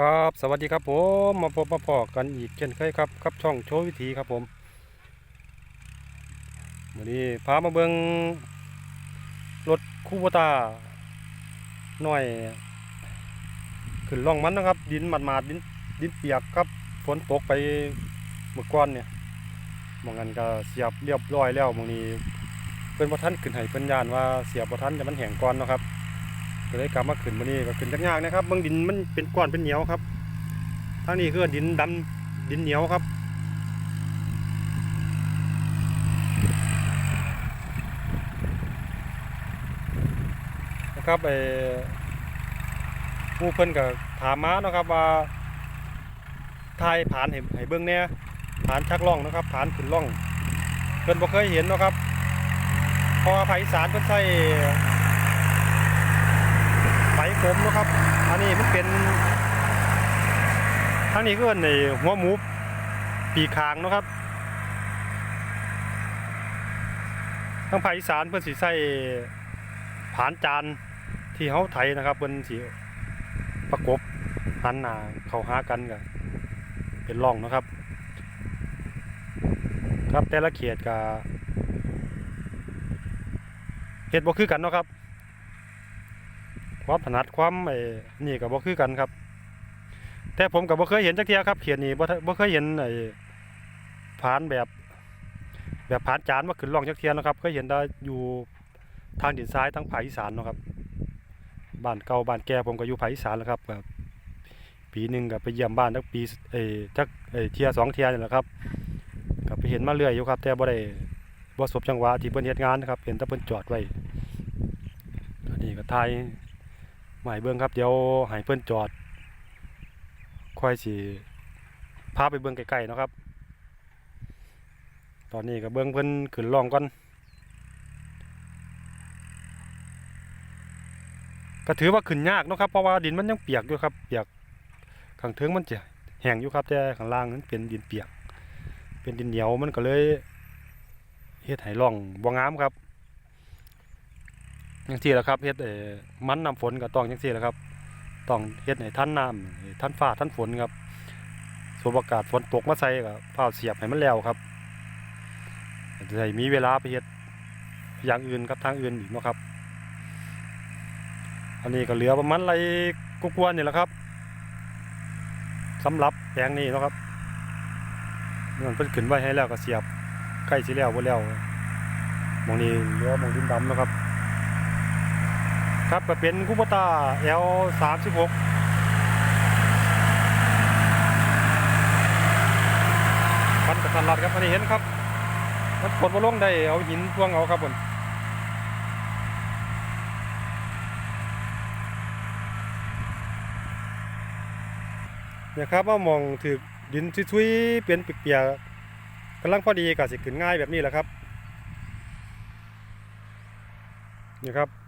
ครับสวัสดีครับผมมาพบมาพอกันอีกเช่นเคยครับกับช่องโชว์วิถีครับผมวันนี้พามาเบิงรถคูบตาหน่อย ขึ้นล่องมันนะครับ ดินหมาดๆดินดินเปียกครับฝนตกไปเมื่อก่อนเนี่ยมองกันก็เสียบเรียบร้อยแล้วมองนี้เพิ่นบ่ทันขึ้นให้เพิ่นยานว่าเสียบบ่ทันจะมันแห้งก่อนนะครับ ก็เลยกลับมาขึ้นมานี่ก็ขึ้นยากๆนะครับเบางดินมันเป็นก้อนเป็นเหนียวครับทางนี้คือดินดำดินเหนียวครับนะครับไอ้ผู้เพิ่นก็ถามมานะครับว่าทายผ่านให้ให้เบิ่งแหน่ผ่านชักล่องนะครับ ผ่านขึ้นล่องเพิ่นบ่เคยเห็นนะครับพอภาคอีสานเพิ่นใช้ ไฟขมนะครับ อันนี้มันเป็นทางนี้ก็ในหัวหมูปีคางนะครับทางภาคอีสานเพิ่อนสิใส่ผานจานที่เฮาไถนะครับเพิ่นสิประกบหันหนาเขาหากันก็เป็นร่องนะครับ ครับแต่ละเขตก็เฮ็ดบ่คือกันเนาะครับ ความถนัดความไอ้นี่ก็บ่คือกันครับ แต่ผมก็บ่เคยเห็นจักเทียครับเขียนนี่บ่บ่เคยเห็นไอ้ผานแบบ แบบผานจานมาขึ้นร่องจักเทียนะครับเคยเห็นแต่อยู่ทางดินทรายทางภาคอีสานนะครับบ้านเก่าบ้านแก่ผมก็อยู่ภาคอีสานแล้วครับก็ปีหนึ่งก็ไปเยี่ยมบ้านจักปีเอ้ยจักเอ้เทียสองเทียนี่แหละครับก็ไปเห็นมาเรื่อยอยู่ครับ แต่บ่ได้บ่สบจังหวะที่เพิ่นเฮ็ดงานนะครับ เห็นแต่เพิ่นจอดไว้อันนี้ก็ถ่าย หมายเบิ่งครับเดี๋ยวให้เพิ่อนจอดค่อยสิพาไปเบิ่งใกล้ๆนะครับ ตอนนี้ก็เบิ่งเพิ่อนขึ้นล่องก่อนก็ถือว่าขึ้นยากนะครับเพราะว่าดินมันยังเปียกอยู่ครับ เปียกข้างเทิงมันจะแห้งอยู่ครับแต่ข้างล่างนั้นเป็นดินเปียก เป็นดินเหนียวมันก็เลยเฮ็ดให้ร่องบ่งามครับ จังซี่แหละครับเฮ็ดเอ่อมันน้ำฝนก็ต้องจังซี่แหละครับ ต้องเฮ็ดให้ทันน้ำให้ทันฟ้าทันฝนครับสวมอากาศฝนตกมาใส่ก็ฟ้าเสียบให้มันแล้วครับจะได้มีเวลาไปเฮ็ดอย่างอื่นครับทางอื่นอีกเนาะครับ อันนี้ก็เหลือประมาณไรกกวนๆนี่แหละครับสำหรับแปลงนี้เนาะครับเมื่อเพิ่นขึ้นไว้ให้แล้วก็เสียบใกล้สิแล้วบ่แล้วมองนี้เหลือมองดินดำนะครับ ครับเป็นคูปต้า L สามสิบหกคันกระทันรัดครับอันนี้เห็นครับ มันกดมาลงได้เอาหินทวงเอาครับผมเนี่ยครับว่ามองถือดินทุยๆเป็นเปียกๆกำลังพอดีก็สิขึ้นง่ายแบบนี้แหละครับนี่ครับ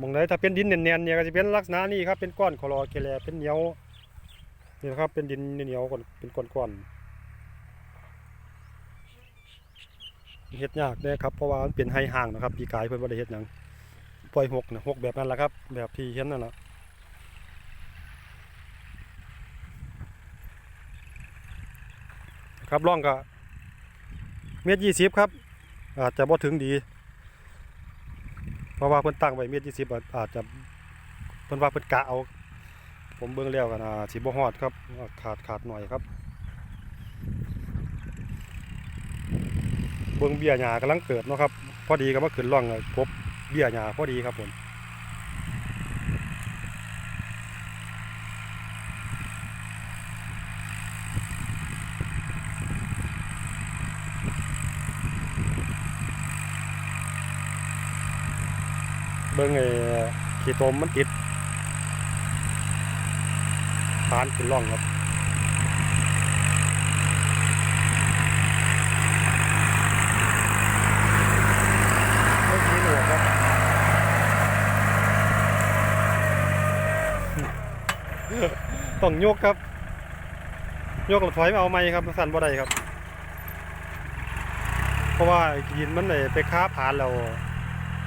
มองไหนถ้าเป็นดินเนียนๆเนี่ยก็จะเป็นลักษณะนี้ครับเป็นก้อนคลอแกแลเป็นเหนียวนี่นะครับเป็นดินเหนียวก่อนเป็นก้อนๆเฮ็ดยากเด้ครับเพราะว่ามันเป็นไฮห่างนะครับปีกายเพิ่อนบ่ได้เฮ็ดยังปล่อยหกนะหกแบบนั้นแหละครับ แบบที่เห็นนั่นแหละครับร่องก็เมตรยี่สิบครับ อาจจะบ่ถึงดี ราะว่าเพิ่นตั้งไว้เมตรยี่สิบอาจจะเพิ่นว่าเพิ่นกะเอา ผมเบิ่งแล้วกันอ่าสิบ่ฮอดครับขาดขาดหน่อยครับเบิ่งเบี้ยหยากำลังเกิดเนาะครับ พอดีก็มาขึ้นร่องกบเบี้ยหยาพอดีครับผม เบิ่งไอ้ขี้ตมมันติดพานขึ้นร่องครับต้องยกครับยกแล้วถอยมาเอาไม้ครับสั่นบ่ได้ครับ เพราะว่ายินมันเลยไปค้าผ่านแล้ว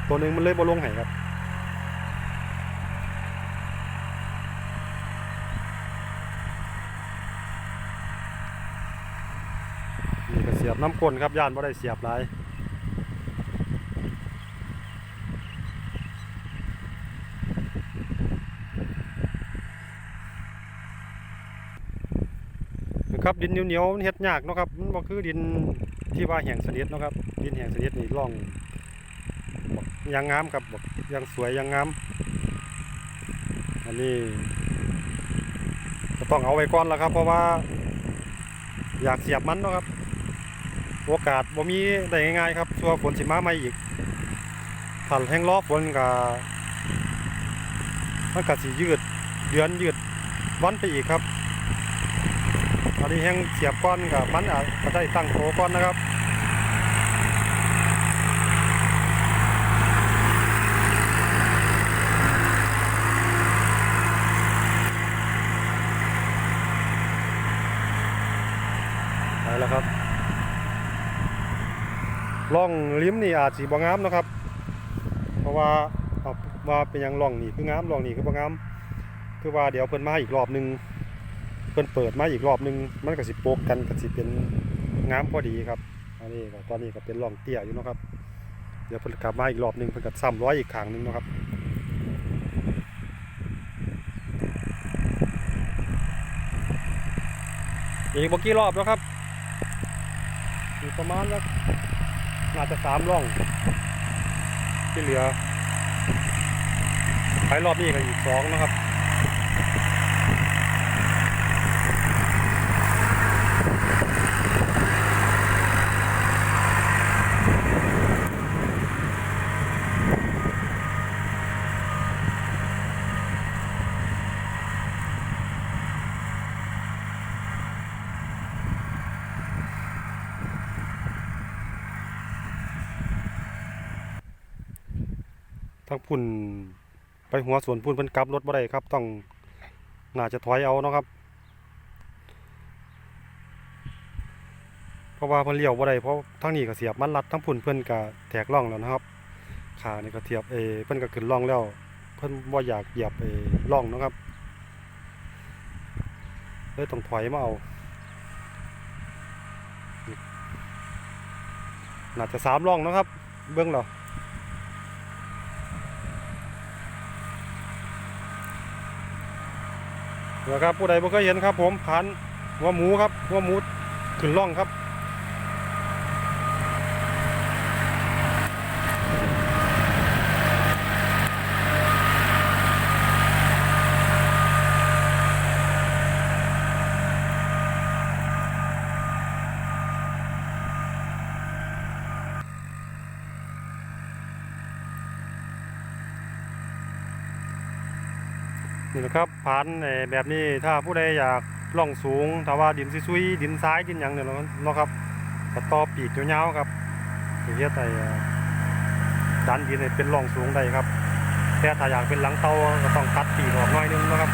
ตัวหนึ่งมันเลยบ่ลงให้ครับ บ น้ำก้นครับย่านบ่ได้เสียบหลายครับดินเหนียวๆมันเฮ็ดยากเนาะครับมันบ่คือดินที่ว่าแห้งสนิทเนาะครับ ดินแห้งสนิทนี่ร่องบักยางงามครับบักยางสวยยางงามอันนี้ก็ต้องเอาไว้ก่อนแล้วครับ เพราะว่า อยากเสียบมันเนาะครับ โอกาสบ่มีได้ง่ายๆครับชัวฝนสิมาใหม่อีกถ้าแห้งรอฝนก็มันก็สิยืดเดือนยืดวันไปอีกครับอันนี้แห้งเสียบก้อนกับมันอาจจะได้ตั้งโตก้อนนะครับไปแล้วครับ ล่องลิ้มนี่อาจสีบ่งามนะครับ เพราะว่าว่าเป็นยังล่องนี่คืองามล่องนี่คือบ่งาม คือว่าเดี๋ยวเพิ่นมาอีกรอบหนึงเพิ่นเปิดมาอีกรอบหนึง มันก็สิโปกกันก็สิเป็นงามพอดีครับอันนี้ก็ตอนนี้ก็เป็นล่องเตี้ยอยู่นะครับ เดี๋ยวเพิ่นกลับมาอีกรอบหนึงเพิ่นก็ซ้ำร้อยอีกครั้งหนึงนะครับอีกเมื่อกี้รอบแล้วครับอีกประมาณสัก น่าจะสามร่อง ที่เหลือไปรอบนี้กันอีกสองนะครับ ทั้งพุ่นไปหัวสวนพุ่นเพิ่นกลับรถบ่ได้ครับ ต้องน่าจะถอยเอาเนาะครับเพราะว่าเพิ่นเลี้ยวบ่ได้เพราะทั้งนี้ก็เสียบมันรัดทั้งพุ่นเพิ่นก็แตกร่องแล้วนะครับขานี่ก็เทียบเอเพิ่นก็ขึ้นร่องแล้ว เพิ่นบ่อยากเหยียบเอร่องเนาะครับเลยต้องถอยมาเอาน่าจะสามร่องเนาะครับ เบื้องเรา นะครับผู้ใดบ่เคยเห็นครับ ผมผ่านหัวหมูครับหัวหมูขึ้นร่องครับ นี่นะครับผ่านแบบนี้ถ้าผู้ใดอยากล่องสูงถ้าว่าดินซุยดินซ้ายดินหยังเนี่ยเนาะเนะครับก็ต่อปีกยาวๆครับเฮ็ดให้เอ่ดันดินเป็นร่องสูงได้ครับแต่ถ้าอยากเป็นหลังเตาก็ต้องตัดปีกออกน่อยนึงนะครับ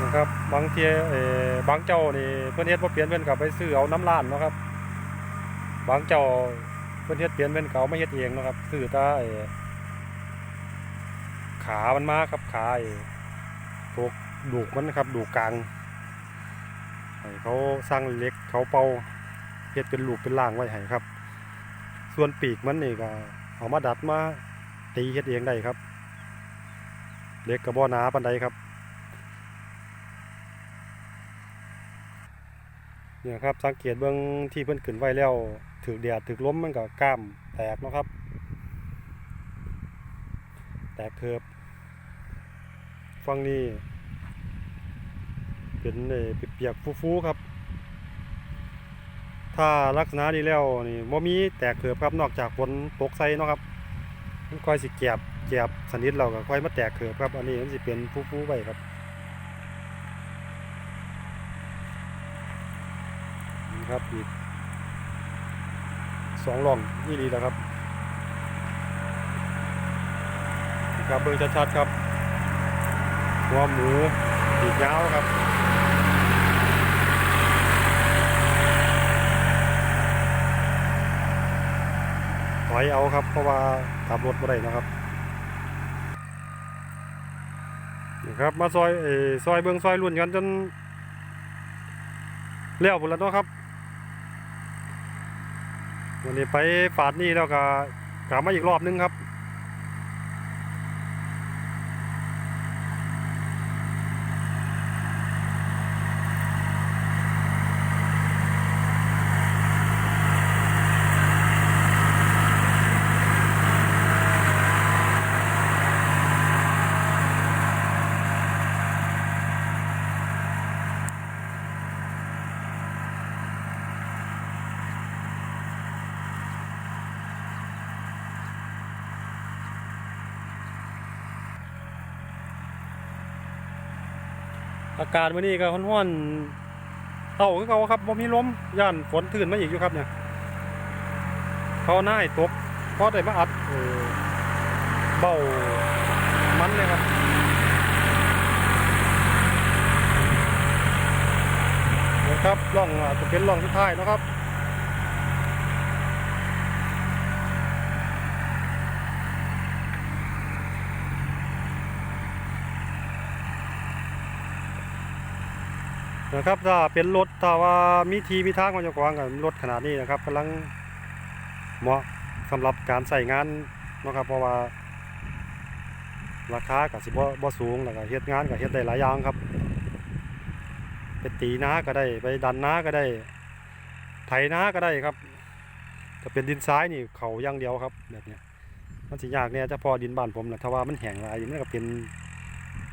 นะครับบางเทียบางเจ้านี่เพิ่อนเฮ็ดบ่เปลี่ยนเพิ่อนก็ไปซื้อเอาน้ำร้านเนาะครับ บางเจ้า พื่นเฮ็ดเปลี่ยนเป็นเขาไม่เฮ็ดเองนะครับซื้อตาไอ้ขามันมาครับขาไอ้พวกดูกมันนะครับดูกกลางให้เขาสร้างเล็กเขาเป่าเฮ็ดเป็นลูกเป็นล่างไว้ให้ครับ ส่วนปีกมันนี่ก็เอามาดัดมาตีเฮ็ดเองได้ครับ เล็กกระบอกหนาปานใดครับเนี่ยครับสังเกตเบื้องที่เพิ่นขึ้นไว้แล้ว ถือแดดถือล้มมันก็กล้ามแตกนะครับ แตกเคิบฟังนี้เป็นเอ่อเปียกๆฟูๆครับ ถ้าลักษณะนี้แล้วนี่บ่มีแตกเคิบครับนอกจากฝนตกใส่นะครับมันค่อยสิแกบแกบสนิทเราก็ค่อยมาแตกเคิบครับ อันนี้มันสิเป็นฟูๆไว้ครับนี่ครับอีก สองหล่องนี่ดีแล้วครับครับเบิ่งชัดๆครับ หัวหมูปีกยาวครับถอยเอาครับ เพราะว่าขับรถบ่ได้นะครับนี่นะครับ มาซอยเอซอยเบิ่งซอยรุ่นกันจนแล้วพุ่นแล้วเนาะครับ วันนี้ไปปาดนี่แล้วก็กลับมาอีกรอบนึงครับ อากาศวันนี้ก็ร้อนๆเต่าคือเขาครับบ่มีลมย่านฝนทื่นมาอีกอยู่ครับเนี่ยเขาหน้าตกเพราะได้มาอัดเบามันเลยครับนะครับล่องจะเป็นล่องสุดท้ายนะครับ นะครับถ้าเป็นรถถ้าว่ามีทีมีทางของเจ้าของกับรถขนาดนี้นะครับกำลังเหมาะสำหรับการใส่งานเนาะครับ เพราะว่าราคากับสิบ่บ่สูงแล้วก็เฮ็ดงานก็เฮ็ดได้หลายอย่างครับไปตีน้าก็ได้ไปดันน้าก็ได้ ไถน้าก็ได้ครับถ้าเป็นดินทรายนี่เขาย่างเดียวครับแบบเนี้ยมันสิยากเนี่ยเฉพาะดินบ้านผมแหละถ้าว่ามันแห้งหลายมันก็เป็น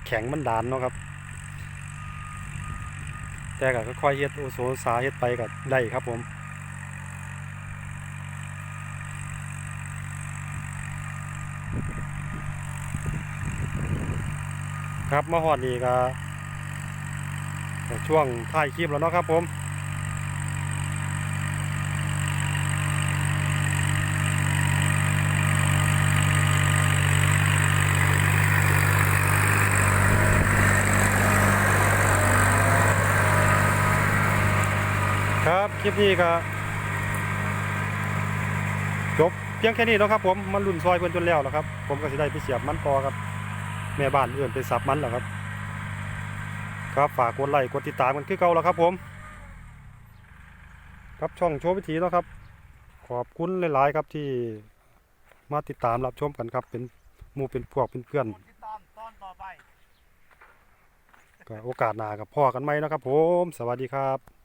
แข็งมันดานเนาะครับ แต่ก็ค่อยเฮ็ดโอโซสาเฮ็ดไปก็ได้ครับผมครับมาฮอดนี่ก็ช่วงท้ายคลิปแล้วเนาะครับผม คลิปนี้ก็จบเพียงแค่นี้นะครับ ผมมันรุ่นซอยเพิ่อนจนแล้วแล้วครับ ผมก็สิได้ไปเสียบมันต่อครับ แม่บ้านเอื่นไปสับมันแล้วครับ ครับฝากกดไลค์กดติดตามกันคือเก่าแล้วครับ ผม ครับช่องโชว์วิถีนะครับ ขอบคุณหลาย ๆ ครับที่มาติดตามรับชมกันครับ เป็นหมู่เป็นพวกเป็นเพื่อนติดตามตอนต่อไปก็โอกาสหน้ากับพ่อกันไหมนะครับ ผม สวัสดีครับ